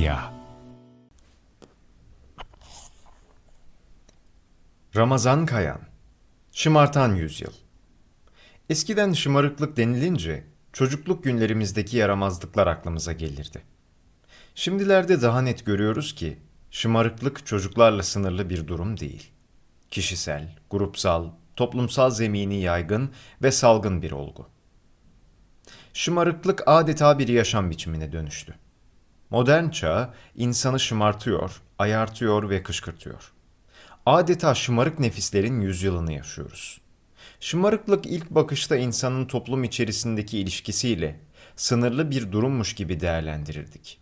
Medya Ramazan Kayan Şımartan Yüzyıl Eskiden şımarıklık denilince çocukluk günlerimizdeki yaramazlıklar aklımıza gelirdi. Şimdilerde daha net görüyoruz ki şımarıklık çocuklarla sınırlı bir durum değil. Kişisel, grupsal, toplumsal zemini yaygın ve salgın bir olgu. Şımarıklık adeta bir yaşam biçimine dönüştü. Modern çağ insanı şımartıyor, ayartıyor ve kışkırtıyor. Adeta şımarık nefislerin yüzyılını yaşıyoruz. Şımarıklık ilk bakışta insanın toplum içerisindeki ilişkisiyle sınırlı bir durummuş gibi değerlendirirdik.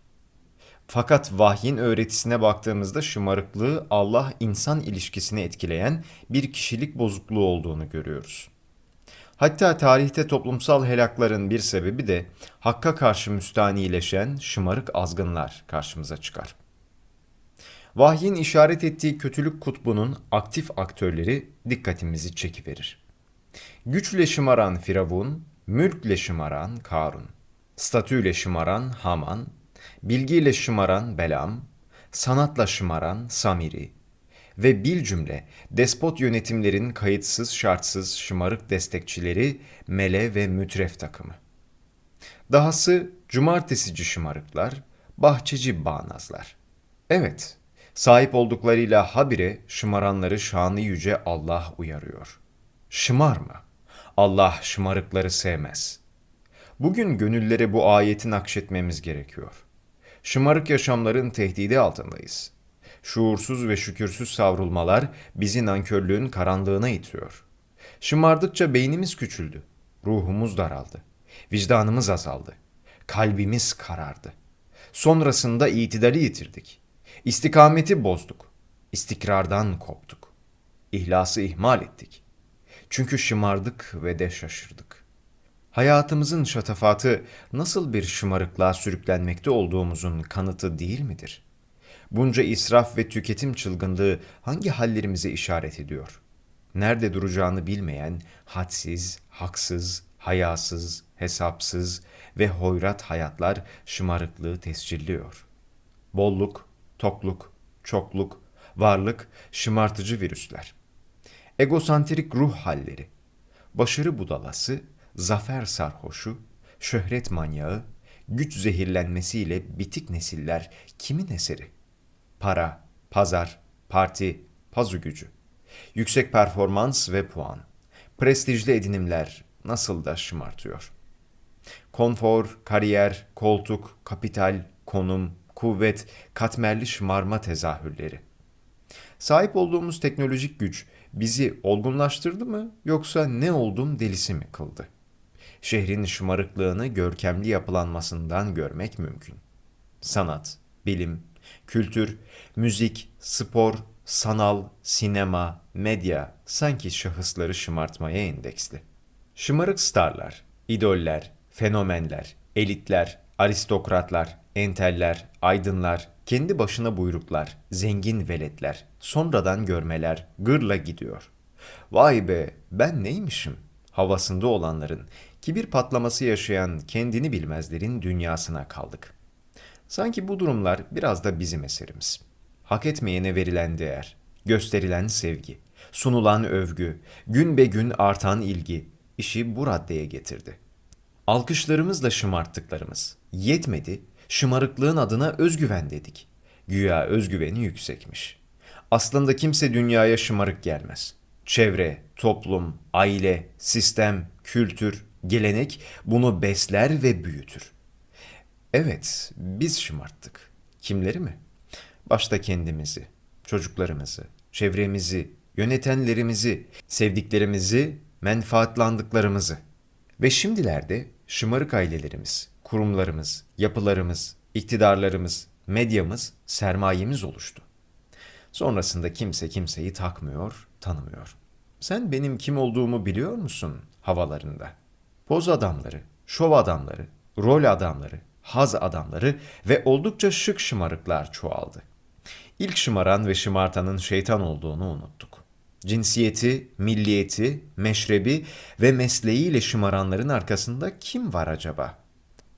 Fakat vahyin öğretisine baktığımızda şımarıklığı Allah-insan ilişkisini etkileyen bir kişilik bozukluğu olduğunu görüyoruz. Hatta tarihte toplumsal helakların bir sebebi de hakka karşı müstanileşen şımarık azgınlar karşımıza çıkar. Vahyin işaret ettiği kötülük kutbunun aktif aktörleri dikkatimizi çekiverir. Güçle şımaran Firavun, mülkle şımaran Karun, statüyle şımaran Haman, bilgiyle şımaran Belam, sanatla şımaran Samiri ve bil cümle despot yönetimlerin kayıtsız şartsız şımarık destekçileri Mele ve Mütref takımı. Dahası cumartesici şımarıklar, bahçeci bağnazlar. Evet, sahip olduklarıyla habire şımaranları şanı yüce Allah uyarıyor. Şımarma. Allah şımarıkları sevmez. Bugün gönüllere bu ayeti nakşetmemiz gerekiyor. Şımarık yaşamların tehdidi altındayız. Şuursuz ve şükürsüz savrulmalar bizi nankörlüğün karanlığına itiyor. Şımardıkça beynimiz küçüldü, ruhumuz daraldı, vicdanımız azaldı, kalbimiz karardı. Sonrasında itidali yitirdik. İstikameti bozduk. İstikrardan koptuk. İhlası ihmal ettik. Çünkü şımardık ve de şaşırdık. Hayatımızın şatafatı nasıl bir şımarıklığa sürüklenmekte olduğumuzun kanıtı değil midir? Bunca israf ve tüketim çılgınlığı hangi hallerimize işaret ediyor? Nerede duracağını bilmeyen, hadsiz, haksız, hayasız, hesapsız ve hoyrat hayatlar şımarıklığı tescilliyor. Bolluk, tokluk, çokluk, varlık, şımartıcı virüsler. Egosantrik ruh halleri, başarı budalası, zafer sarhoşu, şöhret manyağı, güç zehirlenmesiyle bitik nesiller kimin eseri? Para, pazar, parti, pazu gücü, yüksek performans ve puan, prestijli edinimler nasıl da şımartıyor. Konfor, kariyer, koltuk, kapital, konum, kuvvet, katmerli şımarma tezahürleri. Sahip olduğumuz teknolojik güç bizi olgunlaştırdı mı yoksa ne oldum delisi mi kıldı? Şehrin şımarıklığını görkemli yapılanmasından görmek mümkün. Sanat, bilim, kültür, müzik, spor, sanal, sinema, medya sanki şahısları şımartmaya endeksli. Şımarık starlar, idoller, fenomenler, elitler, aristokratlar, enteller, aydınlar, kendi başına buyruklar, zengin veletler, sonradan görmeler gırla gidiyor. Vay be ben neymişim? Havasında olanların, kibir patlaması yaşayan kendini bilmezlerin dünyasına kaldık. Sanki bu durumlar biraz da bizim eserimiz. Hak etmeyene verilen değer, gösterilen sevgi, sunulan övgü, gün be gün artan ilgi işi bu raddeye getirdi. Alkışlarımızla şımarttıklarımız yetmedi, şımarıklığın adına özgüven dedik. Güya özgüveni yüksekmiş. Aslında kimse dünyaya şımarık gelmez. Çevre, toplum, aile, sistem, kültür, gelenek bunu besler ve büyütür. Evet, biz şımarttık. Kimleri mi? Başta kendimizi, çocuklarımızı, çevremizi, yönetenlerimizi, sevdiklerimizi, menfaatlandıklarımızı. Ve şimdilerde şımarık ailelerimiz, kurumlarımız, yapılarımız, iktidarlarımız, medyamız, sermayemiz oluştu. Sonrasında kimse kimseyi takmıyor, tanımıyor. Sen benim kim olduğumu biliyor musun havalarında? Poz adamları, şov adamları, rol adamları, haz adamları ve oldukça şık şımarıklar çoğaldı. İlk şımaran ve şımartanın şeytan olduğunu unuttuk. Cinsiyeti, milliyeti, meşrebi ve mesleğiyle şımaranların arkasında kim var acaba?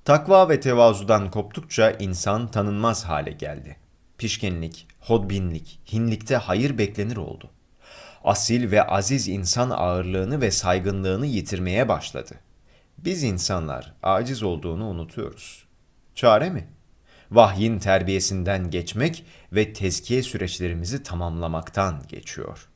Takva ve tevazudan koptukça insan tanınmaz hale geldi. Pişkinlik, hodbinlik, hinlikte hayır beklenir oldu. Asil ve aziz insan ağırlığını ve saygınlığını yitirmeye başladı. Biz insanlar aciz olduğunu unutuyoruz. Çare mi? Vahyin terbiyesinden geçmek ve tezkiye süreçlerimizi tamamlamaktan geçiyor.